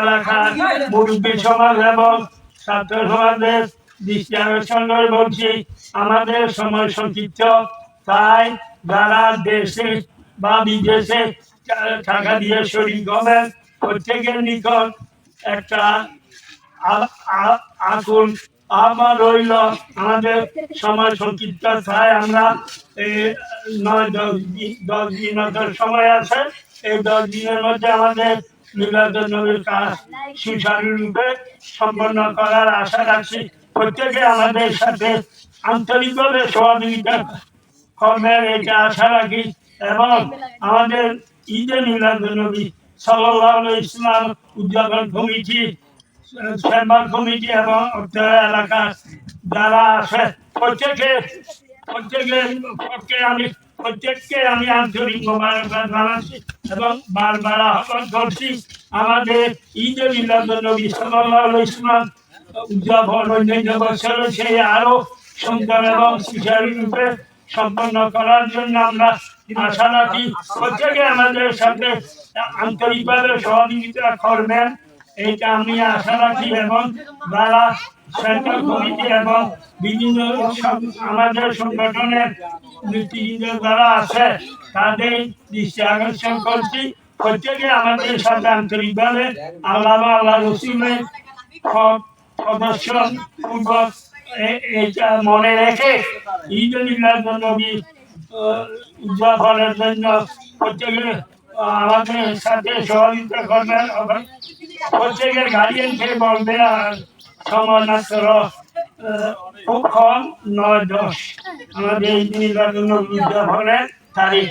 এলাকার সমাজ এবং দৃষ্টি বলছি, আমাদের সময় সংক্ষিপ্ত। তাই যারা দেশে বা বিদেশে টাকা দিয়ে শরীর হবেন প্রত্যেকের নিকট একটা আ- আ- আকুল আমার রইল আমাদের সময় সংক্ষিপ্ত চাই আমরা এই নয় দশ দশ দিন সময় আছে। এই দশ দিনের মধ্যে আমাদের মিলাদুল নবীর কাজ সুচারুরূপে সম্পন্ন করার আশা রাখছি। প্রত্যেকে আমাদের সাথে আন্তরিকভাবে সহযোগিতা কর্মের এটা আশা রাখি এবং আমাদের ঈদে মিলাদুল নবী আলাইহি ইসলাম উদযাপন কমিটি চেম্বার কমিটি এবং উত্তর এলাকা যারা আছে প্রত্যেকে প্রত্যেকে প্রত্যেককে আমি আন্তরিক এবং বারবার আহ্বান করছি আমাদের ঈদ মিলাদুন্নবী সাল্লাল্লাহু আলাইহি সেই আরও সুন্দর এবং সুচারুরূপে সম্পন্ন করার জন্য আমরা আশা প্রত্যেকে আমাদের সাথে আন্তরিকভাবে সহযোগিতা করবেন এইটা আমি আশা রাখি এবং যারা সেন্ট্রাল কমিটি এবং বিভিন্ন আমাদের সংগঠনের নেতৃবৃন্দ যারা আছে তাদের দৃষ্টি আকর্ষণ করছি। প্রত্যেকে আমাদের সাথে আন্তরিকভাবে আল্লাহ আল্লাহ রসুলের প্রদর্শন পূর্বক এ- এটা মনে রেখে ঈদ নবী উদযাপনের জন্য প্রত্যেকে আহ, আমাদের সাথে সহযোগিতা করবেন প্রত্যেকের গার্ডিয়ানকে বলবে আর সময় আহ, খুব কম নয় দশ। আমাদের এই উদযাপনের তারিখ।